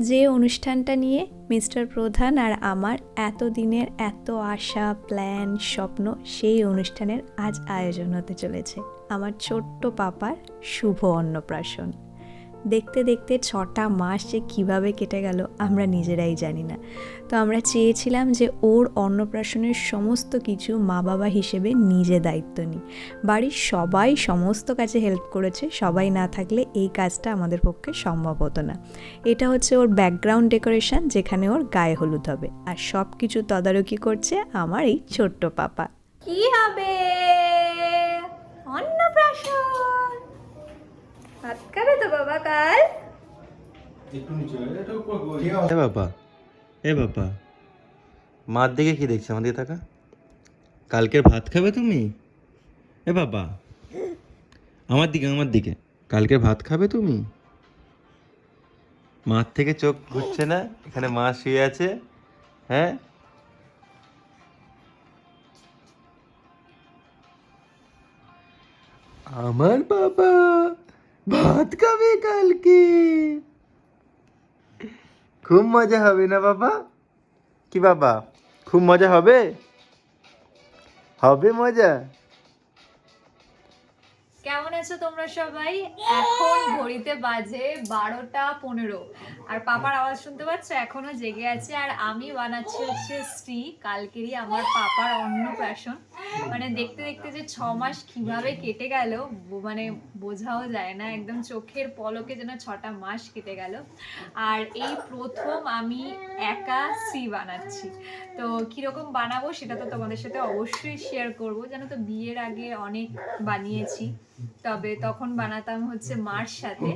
যে অনুষ্ঠানটা নিয়ে মিস্টার প্রধান আর আমার এত দিনের এত আশা, প্ল্যান, স্বপ্ন, সেই অনুষ্ঠানের আজ আয়োজন হতে চলেছে। আমার ছোট্ট পাপার শুভ অন্নপ্রাশন। দেখতে দেখতে ছটা মাস যে কীভাবে কেটে গেল, আমরা নিজেরাই জানি না। তো আমরা চেয়েছিলাম যে ওর অন্নপ্রাশনের সমস্ত কিছু মা বাবা হিসেবে নিজে দায়িত্ব নিই। বাড়ির সবাই সমস্ত কাজে হেল্প করেছে, সবাই না থাকলে এই কাজটা আমাদের পক্ষে সম্ভব হতো না। এটা হচ্ছে ওর ব্যাকগ্রাউন্ড ডেকোরেশন, যেখানে ওর গায়ে হলুদ হবে। আর সব কিছু তদারকি করছে আমার এই ছোট্ট পাপা। কি হবে? অন্নপ্রাশন! ভাত খাবে তো বাবা কাল? একটু নিচে এটা উপর করে এ বাবা এ বাবা। মার দিকে কি দেখছে আমার দিকে তাকা? কালকের ভাত খাবে তুমি? এ বাবা আমার দিকে আমার দিকে। কালকের ভাত খাবে তুমি? মার থেকে চোখ ঘুরছে না? এখানে মা শুয়ে আছে। হ্যাঁ? আমার বাবা। ভাত খাবে কালকে। খুব মজা হবে না বাবা? কি বাবা? খুব মজা হবে? হবে মজা। কেমন আছো তোমরা সবাই? এখন ঘড়িতে বাজে বারোটা পনেরো। আর পাপার আওয়াজ শুনতে পাচ্ছ? এখনও জেগে আছে। আর আমি বানাচ্ছি হচ্ছে শ্রী কালকেরই আমার পাপার অন্নপ্রাশন মানে দেখতে দেখতে যে ছ মাস কীভাবে কেটে গেল মানে বোঝাও যায় না। একদম চোখের পলকে যেন ছটা মাস কেটে গেল। আর এই প্রথম আমি একা শ্রী বানাচ্ছি। তো কীরকম বানাবো সেটা তো তোমাদের সাথে অবশ্যই শেয়ার করব। জানো তো বিয়ের আগে অনেক বানিয়েছি। তবে তখন বানাতাম হচ্ছে মার সাথে।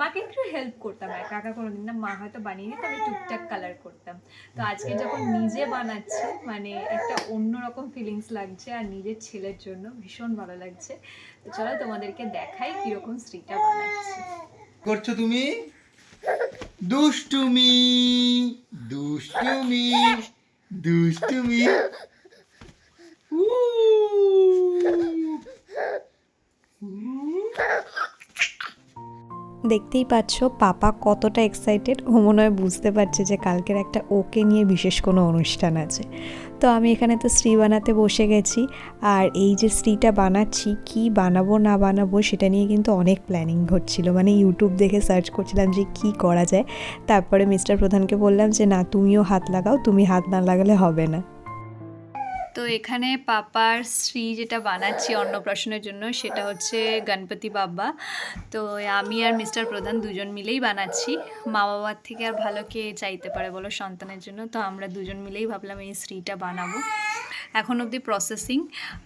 মাকে একটু হেল্প করতাম। একা একা কোনোদিন না মা হয়তো বানিয়ে দিত, আমি টুকটাক কালার করতাম। তো আজকে যখন নিজে বানাচ্ছি মানে একটা অন্যরকম ফিলিংস লাগছে, আর নিজের ছেলের জন্য ভীষণ ভালো লাগছে। তো চলো তোমাদেরকে দেখাই কীরকম স্ত্রীটা বানাচ্ছি। করছ তুমি? দুষ্টুমি দুষ্টুমি দুষ্টুমি। দেখতেই পাচ্ছ পাপা কতটা এক্সাইটেড ও মনে হয় বুঝতে পারছে যে কালকের একটা ওকে নিয়ে বিশেষ কোনো অনুষ্ঠান আছে। তো আমি এখানে তো শ্রী বানাতে বসে গেছি। আর এই যে শ্রীটা বানাচ্ছি, কি বানাবো, না বানাবো, সেটা নিয়ে কিন্তু অনেক প্ল্যানিং হচ্ছিল। মানে ইউটিউব দেখে সার্চ করছিলাম যে কি করা যায়। তারপরে মিস্টার প্রধানকে বললাম যে, না, তুমিও হাত লাগাও, তুমি হাত না লাগালে হবে না। তো এখানে পাপার শ্রী যেটা বানাচ্ছি অন্নপ্রাশনের জন্য, সেটা হচ্ছে গণপতি বাবা তো আমি আর মিস্টার প্রধান দুজন মিলেই বানাচ্ছি। মা বাবার থেকে আর ভালো কে চাইতে পারে বলো সন্তানের জন্য? তো আমরা দুজন মিলেই ভাবলাম এই শ্রীটা বানাবো। এখন অবধি প্রসেসিং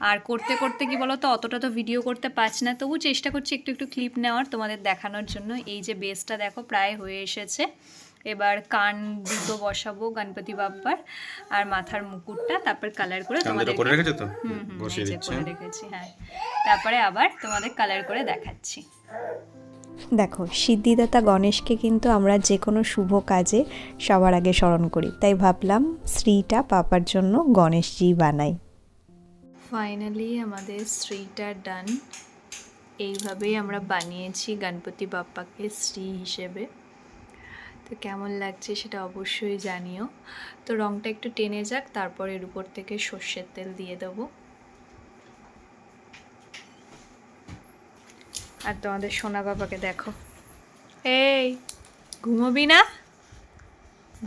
আর করতে করতে কি বলো তো অতটা তো ভিডিও করতে পারছি না। তবু চেষ্টা করছি একটু একটু ক্লিপ নেওয়ার তোমাদের দেখানোর জন্য। এই যে বেসটা দেখো, প্রায় হয়ে এসেছে। এবার কান দুটো বসাবো গণপতি বাপ্পার আর মাথার মুকুটটা তারপর কালার করে তোমাদের করে রেখেছো তো? হুম হুম বসিয়ে দিচ্ছি। করে রেখেছি হ্যাঁ। তারপরে আবার তোমাদের কালার করে দেখাচ্ছি। দেখো সিদ্ধিদাতা গণেশকে কিন্তু আমরা যে কোনো শুভ কাজে সবার আগে স্মরণ করি। তাই ভাবলাম শ্রীটা পাপার জন্য গণেশজি বানাই। ফাইনালি আমাদের শ্রীটা ডান এইভাবেই আমরা বানিয়েছি গণপতি বাপ্পাকে শ্রী হিসেবে। তো কেমন লাগছে সেটা অবশ্যই জানিও। তো রংটা একটু টেনে যাক, তারপর এর উপর থেকে সর্ষের তেল দিয়ে দেবো। আর তোমাদের সোনা বাবাকে দেখো। এই, ঘুমোবি না?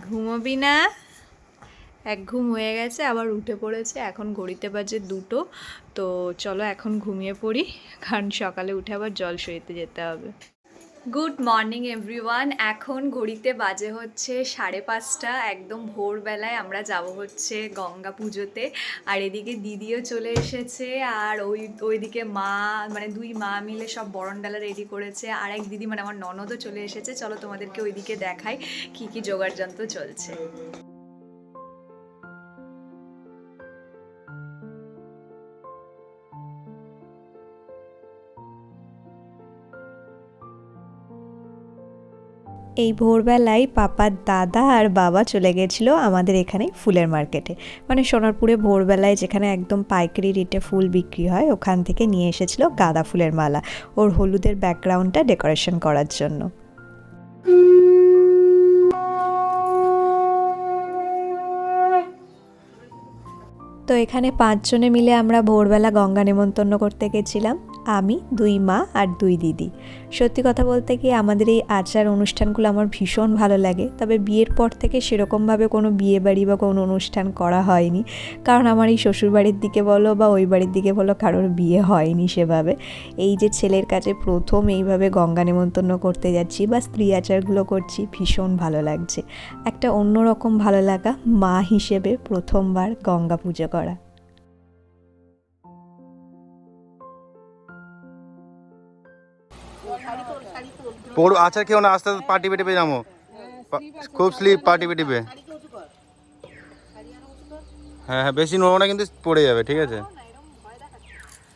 ঘুমোবি না? এক ঘুম হয়ে গেছে, আবার উঠে পড়েছে, এখন ঘড়িতে বাজে দুটো। তো চলো এখন ঘুমিয়ে পড়ি, কারণ সকালে উঠে আবার জল সইতে যেতে হবে। গুড মর্নিং এভরিওয়ান এখন ঘড়িতে বাজে হচ্ছে সাড়ে পাঁচটা, একদম ভোরবেলায় আমরা যাব হচ্ছে গঙ্গা পুজোতে। আর এদিকে দিদিও চলে এসেছে, আর ওই, ওইদিকে মা মানে দুই মা মিলে সব বরণ বরণডালা রেডি করেছে। আর এক দিদি মানে আমার ননদও চলে এসেছে। চলো তোমাদেরকে ওইদিকে দেখাই কি কি জোগাড় যন্ত্র চলছে। এই ভোরবেলায় পাপার দাদা আর বাবা চলে গেছিল আমাদের এখানে ফুলের মার্কেটে। মানে সোনারপুরে ভোরবেলায় যেখানে একদম পাইকারি রেটে ফুল বিক্রি হয়, ওখান থেকে নিয়ে এসেছিল গাঁদা ফুলের মালা ওর হলুদের ব্যাকগ্রাউন্ডটা ডেকোরেশন করার জন্য। তো এখানে পাঁচজনে মিলে আমরা ভোরবেলা গঙ্গা নেমন্তন্ন করতে গেছিলাম। আমি, দুই মা আর দুই দিদি। সত্যি কথা বলতে কি আমাদের এই আচার অনুষ্ঠানগুলো আমার ভীষণ ভালো লাগে। তবে বিয়ের পর থেকে সেরকমভাবে কোনো বিয়ে বাড়ি বা কোনো অনুষ্ঠান করা হয়নি। কারণ আমার এই শ্বশুরবাড়ির দিকে বলো বা ওই বাড়ির দিকে বলো কারোর বিয়ে হয়নি সেভাবে। এই যে ছেলের কাছে প্রথম এইভাবে গঙ্গা নেমন্তন্ন করতে যাচ্ছি বা স্ত্রী আচারগুলো করছি ভীষণ ভালো লাগছে। একটা অন্যরকম ভালো লাগা মা হিসেবে প্রথমবার গঙ্গা পুজো করা। পড়ু, আচার কেউ না, আস্তে আস্তে পার্টি পেটিপে টিপে যাব। খুব স্লিপ পাটি টিপে টিপে। হ্যাঁ হ্যাঁ বেশি নড়ো না, কিন্তু পড়ে যাবে, ঠিক আছে।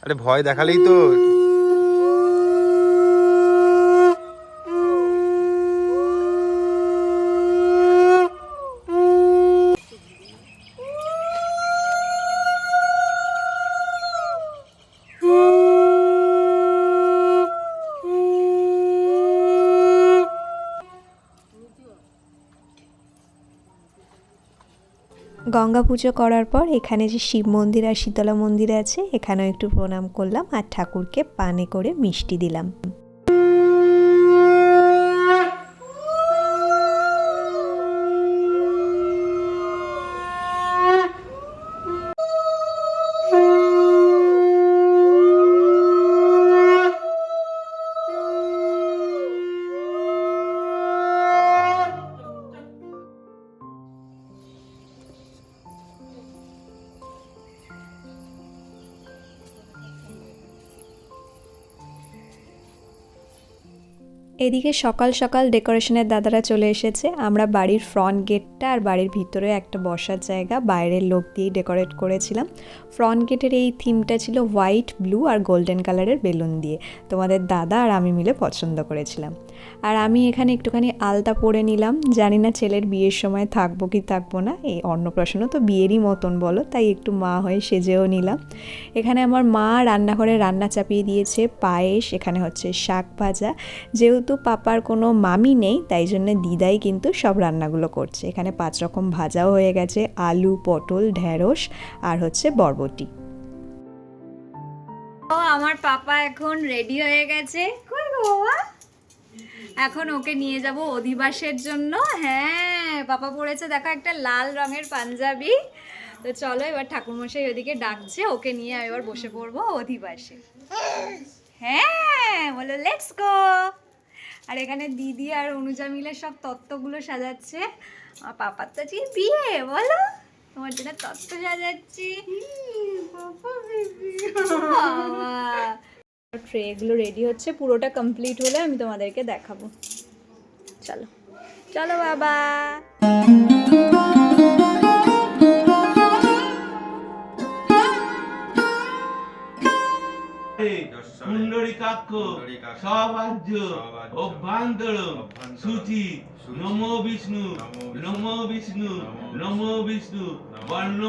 আরে, ভয় দেখালেই তো গঙ্গা পুজো করার পর এখানে যে শিব মন্দির আর শীতলা মন্দির আছে, এখানেও একটু প্রণাম করলাম আর ঠাকুরকে পানে করে মিষ্টি দিলাম। এদিকে সকাল সকাল ডেকোরেশনের দাদারা চলে এসেছে। আমরা বাড়ির ফ্রন্ট গেটটা আর বাড়ির ভিতরে একটা বসার জায়গা, বাইরের লোক দিয়েই ডেকোরেট করেছিলাম। ফ্রন্ট গেটের এই থিমটা ছিল হোয়াইট, ব্লু আর গোল্ডেন কালারের বেলুন দিয়ে। তোমাদের দাদা আর আমি মিলে পছন্দ করেছিলাম। আর আমি এখানে একটুখানি আলতা পরে নিলাম। জানি না ছেলের বিয়ের সময় থাকব কি থাকব না। এই অন্নপ্রাশনও তো বিয়েরই মতন বলো, তাই একটু মা হয়ে সেজেও নিলাম। এখানে আমার মা রান্নাঘরে রান্না চাপিয়ে দিয়েছে পায়েস, এখানে হচ্ছে শাক ভাজা। যেহেতু পাপার কোনো মামি নেই, তাই জন্য দিদাই কিন্তু সব রান্নাগুলো করছে। এখানে পাঁচ রকম ভাজাও হয়ে গেছে, আলু, পটল ঢ্যাঁড়স আর হচ্ছে বরবটি। ও, আমার পাপা এখন রেডি হয়ে গেছে। কই বাবা? এখন ওকে নিয়ে যাব অধিবাসের জন্য। হ্যাঁ পাপা পড়েছে দেখো একটা লাল রঙের পাঞ্জাবি। তো চলো এবার ঠাকুরমশাই ওদিকে ডাকছে ওকে নিয়ে আমি এবার বসে পড়ব অধিবাসে। হ্যাঁ বলো লেটস গো আর এখানে দিদি আর অনুজা মিলে সব তত্ত্বগুলো সাজাচ্ছে। আমার পাপার তো আজকে বিয়ে বলো। তোমার জন্য তত্ত্ব সাজাচ্ছি। ট্রেগুলো রেডি হচ্ছে। পুরোটা কমপ্লিট হলে আমি তোমাদেরকে দেখাবো। চলো। চলো বাবা। সূচি সূচি, নমো বিষ্ণু নমো বিষ্ণু, নমো বিষ্ণু বর্ণ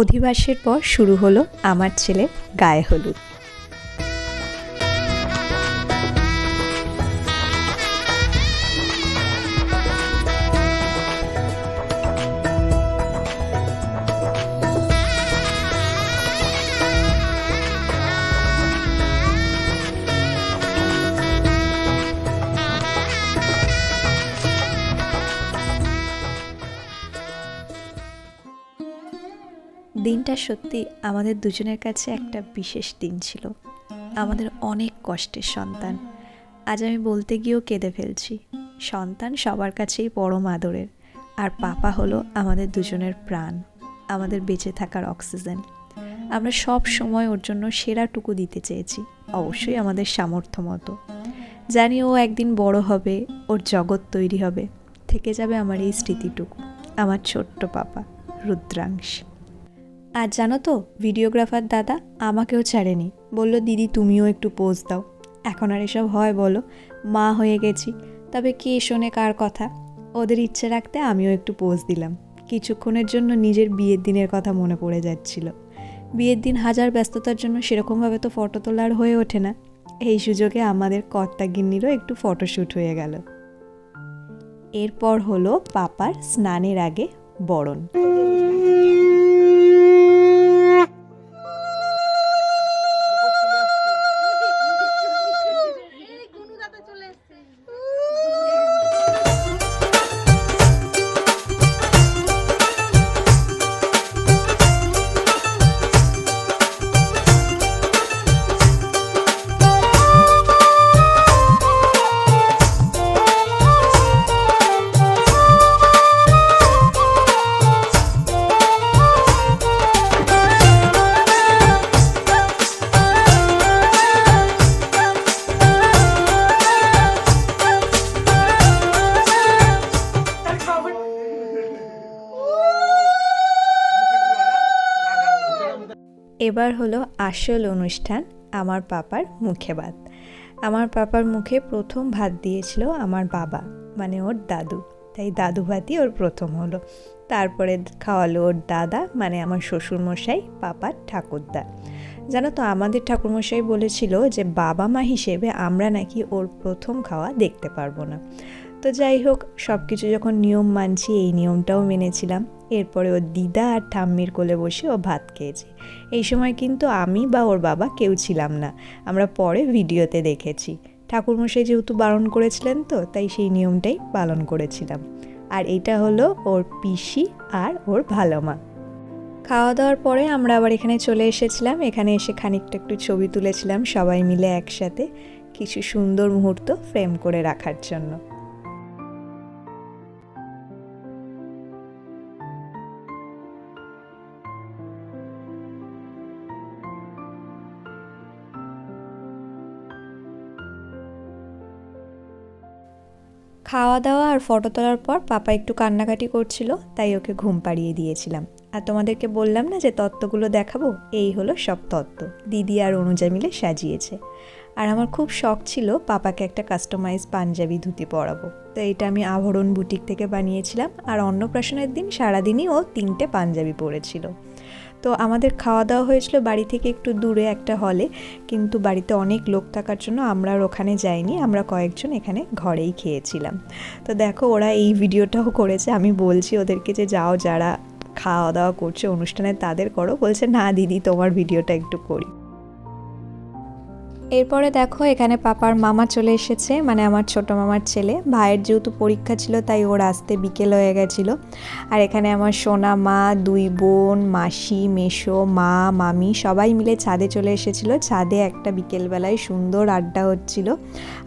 অধিবাসের পর শুরু হলো আমার ছেলে গায়ে হলুদ। সত্যি আমাদের দুজনের কাছে একটা বিশেষ দিন ছিল। আমাদের অনেক কষ্টের সন্তান। আজ আমি বলতে গিয়েও কেঁদে ফেলছি। সন্তান সবার কাছেই পরম আদরের আর পাপা হলো আমাদের দুজনের প্রাণ। আমাদের বেঁচে থাকার অক্সিজেন। আমরা সব সময় ওর জন্য সেরাটুকু দিতে চেয়েছি। অবশ্যই আমাদের সামর্থ্য মতো। জানি ও একদিন বড় হবে, ওর জগৎ তৈরি হবে। থেকে যাবে আমার এই স্মৃতিটুকু। আমার ছোট্ট পাপা, রুদ্রাংশ। আর জানো তো, ভিডিওগ্রাফার দাদা আমাকেও ছাড়েনি। বলল, দিদি, তুমিও একটু পোজ দাও। এখন আর এসব হয় বলো, মা হয়ে গেছি। তবে কে শোনে কার কথা? ওদের ইচ্ছে রাখতে আমিও একটু পোজ দিলাম। কিছুক্ষণের জন্য নিজের বিয়ের দিনের কথা মনে পড়ে যাচ্ছিল। বিয়ের দিন হাজার ব্যস্ততার জন্য সেরকমভাবে তো ফটো তোলার হয়ে ওঠে না। এই সুযোগে আমাদের কর্তা গিন্নিরও একটু ফটোশ্যুট হয়ে গেল। এরপর হলো পাপার স্নানের আগে বরণ। এবার হলো আসল অনুষ্ঠান আমার পাপার মুখে ভাত। আমার পাপার মুখে প্রথম ভাত দিয়েছিল আমার বাবা মানে ওর দাদু। তাই দাদু ভাতই ওর প্রথম হলো। তারপরে খাওয়ালো ওর দাদা মানে আমার শ্বশুরমশাই, পাপার ঠাকুরদা। জানো তো, আমাদের ঠাকুরমশাই বলেছিল যে, বাবা মা হিসেবে আমরা নাকি ওর প্রথম খাওয়া দেখতে পারব না। তো যাই হোক সব কিছু যখন নিয়ম মানছি, এই নিয়মটাও মেনেছিলাম। এরপরে ওর দিদা আর ঠাম্মির কোলে বসে ও ভাত খেয়েছে। এই সময় কিন্তু আমি বা ওর বাবা কেউ ছিলাম না। আমরা পরে ভিডিওতে দেখেছি। ঠাকুরমশাই যেহেতু বারণ করেছিলেন তো, তাই সেই নিয়মটাই পালন করেছিলাম। আর এটা হলো ওর পিসি আর ওর ভালো মা খাওয়া দাওয়ার পরে আমরা আবার এখানে চলে এসেছিলাম। এখানে এসে খানিকটা একটু ছবি তুলেছিলাম সবাই মিলে একসাথে, কিছু সুন্দর মুহূর্ত ফ্রেম করে রাখার জন্য। খাওয়া দাওয়া আর ফটো তোলার পর পাপা একটু কান্নাকাটি করছিল, তাই ওকে ঘুম পাড়িয়ে দিয়েছিলাম। আর তোমাদেরকে বললাম না যে তত্ত্বগুলো দেখাবো? এই হলো সব তত্ত্ব। দিদি আর অনুজা মিলে সাজিয়েছে। আর আমার খুব শখ ছিল পাপাকে একটা কাস্টমাইজ পাঞ্জাবি ধুতি পরাবো। তো এটা আমি আভরণ বুটিক থেকে বানিয়েছিলাম, আর অন্নপ্রাশনের দিন সারাদিনই ও তিনটে পাঞ্জাবি পরেছিল। তো আমাদের খাওয়া দাওয়া হয়েছিল বাড়ি থেকে একটু দূরে একটা হলে, কিন্তু বাড়িতে অনেক লোক থাকার জন্য আমরা আর ওখানে যাইনি, আমরা কয়েকজন এখানে ঘরেই খেয়েছিলাম। তো দেখো ওরা এই ভিডিওটাও করেছে, আমি বলছি ওদেরকে যে যাও যারা খাওয়া দাওয়া করছে অনুষ্ঠানে তাদের করো, বলছে না দিদি তোমার ভিডিওটা একটু করি। এরপরে দেখো, এখানে পাপার মামা চলে এসেছে মানে আমার ছোট মামার ছেলে। ভাইয়ের যেহেতু পরীক্ষা ছিল, তাই ওর আসতে বিকেল হয়ে গেছিল। আর এখানে আমার সোনা মা, দুই বোন, মাসি মেশো মা, মামি, সবাই মিলে ছাদে চলে এসেছিল। ছাদে একটা বিকেলবেলায় সুন্দর আড্ডা হচ্ছিল।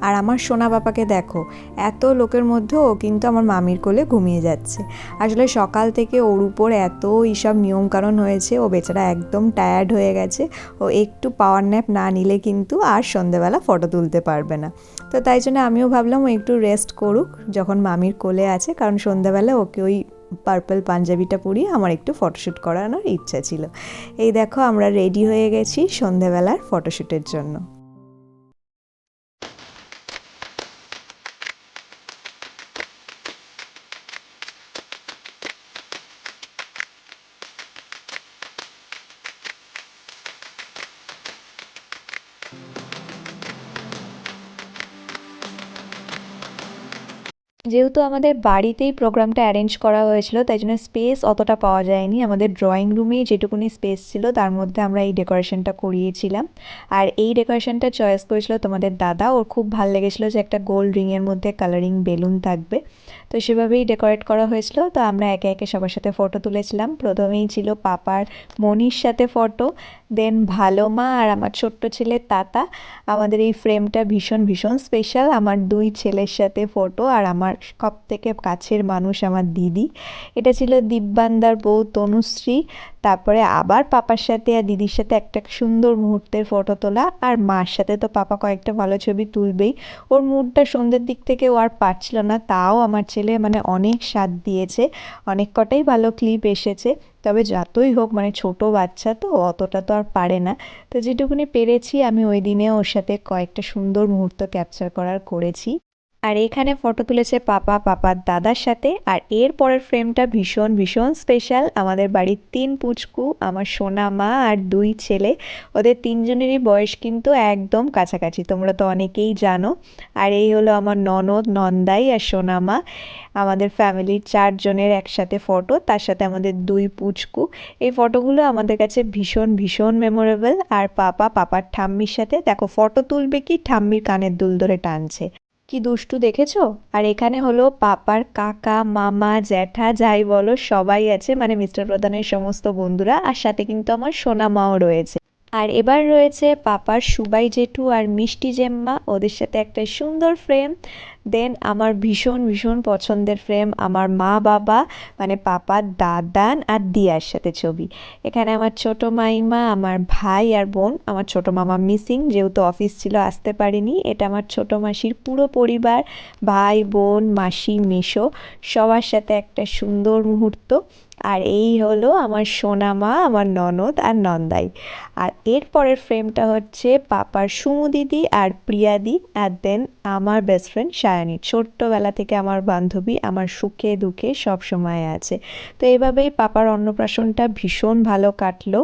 আর আমার সোনা বাবাকে দেখো, এত লোকের মধ্যে ও কিন্তু আমার মামির কোলে ঘুমিয়ে যাচ্ছে। আসলে সকাল থেকে ওর উপর এত এইসব নিয়মকানুন হয়েছে, ও বেচারা একদম টায়ার্ড হয়ে গেছে। ও একটু পাওয়ার ন্যাপ না নিলে কিন্তু আর সন্ধেবেলা ফটো তুলতে পারবে না। তো তাই জন্য আমিও ভাবলাম ও একটু রেস্ট করুক, যখন মামির কোলে আছে, কারণ সন্ধ্যেবেলা ওকে ওই পার্পল পাঞ্জাবিটা পরিয়ে আমার একটু ফটোশ্যুট করানোর ইচ্ছা ছিল। এই দেখো আমরা রেডি হয়ে গেছি সন্ধেবেলার ফটোশ্যুটের জন্য। যেহেতু আমাদের বাড়িতেই প্রোগ্রামটা অ্যারেঞ্জ করা হয়েছিল, তাই জন্য স্পেস অতটা পাওয়া যায়নি। আমাদের ড্রয়িং রুমেই যেটুকুনি স্পেস ছিল, তার মধ্যে আমরা এই ডেকোরেশনটা করিয়েছিলাম। আর এই ডেকোরেশনটা চয়েস করেছিল তোমাদের দাদা। ওর খুব ভালো লেগেছিলো যে একটা গোল্ড রিংয়ের মধ্যে কালারিং বেলুন থাকবে। তো সেভাবেই ডেকোরেট করা হয়েছিল। তো আমরা একে একে সবার সাথে ফটো তুলেছিলাম। প্রথমেই ছিল পাপার মনির সাথে ফটো দেন ভালো মা আর আমার ছোট্ট ছেলে তাতা। আমাদের এই ফ্রেমটা ভীষণ ভীষণ স্পেশাল আমার দুই ছেলের সাথে ফটো আর আমার সব থেকে কাছের মানুষ আমার দিদি। এটা ছিল দিব্যান্দার বউ তনুশ্রী, তারপরে আবার পাপার সাথে আর দিদির সাথে একটা সুন্দর মুহূর্তের ফটো তোলা আর মার সাথে তো পাপা কয়েকটা ভালো ছবি তুলবেই। ওর মুডটা সন্ধ্যের দিক থেকে ও আর পারছিল না, তাও আমার ছেলে মানে অনেক সাথ দিয়েছে, অনেক কটাই ভালো ক্লিপ এসেছে। তবে যতই হোক মানে ছোট বাচ্চা তো, অতটা তো আর পারে না। তো যেটুকুনি পেরেছি আমি ওই দিনে ওর সাথে কয়েকটা সুন্দর মুহূর্ত ক্যাপচার করার করেছি। আর এখানে ফটো তুলেছে পাপা, পাপার দাদার সাথে। আর এর পরের ফ্রেমটা ভীষণ ভীষণ স্পেশাল আমাদের বাড়ির তিন পুচকু, আমার সোনা মা আর দুই ছেলে। ওদের তিনজনেরই বয়স কিন্তু একদম কাছাকাছি, তোমরা তো অনেকেই জানো। আর এই হলো আমার ননদ, নন্দাই আর সোনা মা। আমাদের ফ্যামিলির চারজনের একসাথে ফটো, তার সাথে আমাদের দুই পুচকু। এই ফটোগুলো আমাদের কাছে ভীষণ ভীষণ মেমোরেবল আর পাপা, পাপার ঠাম্মির সাথে, দেখো, ফটো তুলবে কি ঠাম্মির কানের দুল ধরে টানছে। কি দুষ্টু দেখেছ? আর এখানে হলো পাপার কাকা, মামা, জ্যাঠা, যাই বলো, সবাই আছে মানে মিস্টার প্রধানের সমস্ত বন্ধুরা। আর সাথে কিন্তু আমার সোনা মাও রয়েছে। আর এবার রয়েছে পাপার সুবাই জেঠু আর মিষ্টি জেম্মা, ওদের সাথে একটা সুন্দর ফ্রেম দেন আমার ভীষণ ভীষণ পছন্দের ফ্রেম আমার মা বাবা মানে পাপার দাদান আর দিয়ার সাথে ছবি। এখানে আমার ছোট মাইমা, আমার ভাই আর বোন, আমার ছোট মামা মিসিং, যেহেতু অফিস ছিল, আসতে পারিনি। এটা আমার ছোট মাসির পুরো পরিবার, ভাই, বোন, মাসি, মেশো, সবার সাথে একটা সুন্দর মুহূর্ত। আর এই হলো আমার সোনা মা, আমার ননদ আর নন্দাই। আর এর পরের ফ্রেমটা হচ্ছে পাপার সুমু দিদি আর প্রিয়াদি আর দেন আমার বেস্ট ফ্রেন্ড সায়নী ছোট্টবেলা থেকে আমার বান্ধবী আমার সুখে দুঃখে সব সময় আছে। তো এভাবেই পাপার অন্নপ্রাশনটা ভীষণ ভালো কাটলো।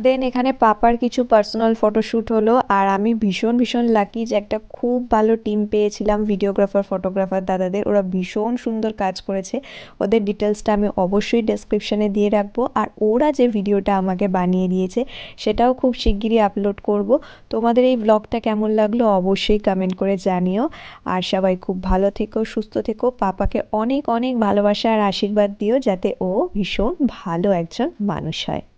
দেন এখানে পাপার কিছু পার্সোনাল ফটোশ্যুট হলো আর আমি ভীষণ ভীষণ লাকি যে একটা খুব ভালো টিম পেয়েছিলাম ভিডিওগ্রাফার ফটোগ্রাফার দাদাদের। ওরা ভীষণ সুন্দর কাজ করেছে। ওদের ডিটেলসটা আমি অবশ্যই ডেসক্রিপশানে দিয়ে রাখব। আর ওরা যে ভিডিওটা আমাকে বানিয়ে দিয়েছে, সেটাও খুব শিগগিরই আপলোড করব। তোমাদের এই ব্লগটা কেমন লাগল অবশ্যই কমেন্ট করে জানিও। আর সবাই খুব ভালো থেকো, সুস্থ থেকো। পাপাকে অনেক অনেক ভালোবাসা আর আশীর্বাদ দিও যাতে ও ভীষণ ভালো একজন মানুষ হয়।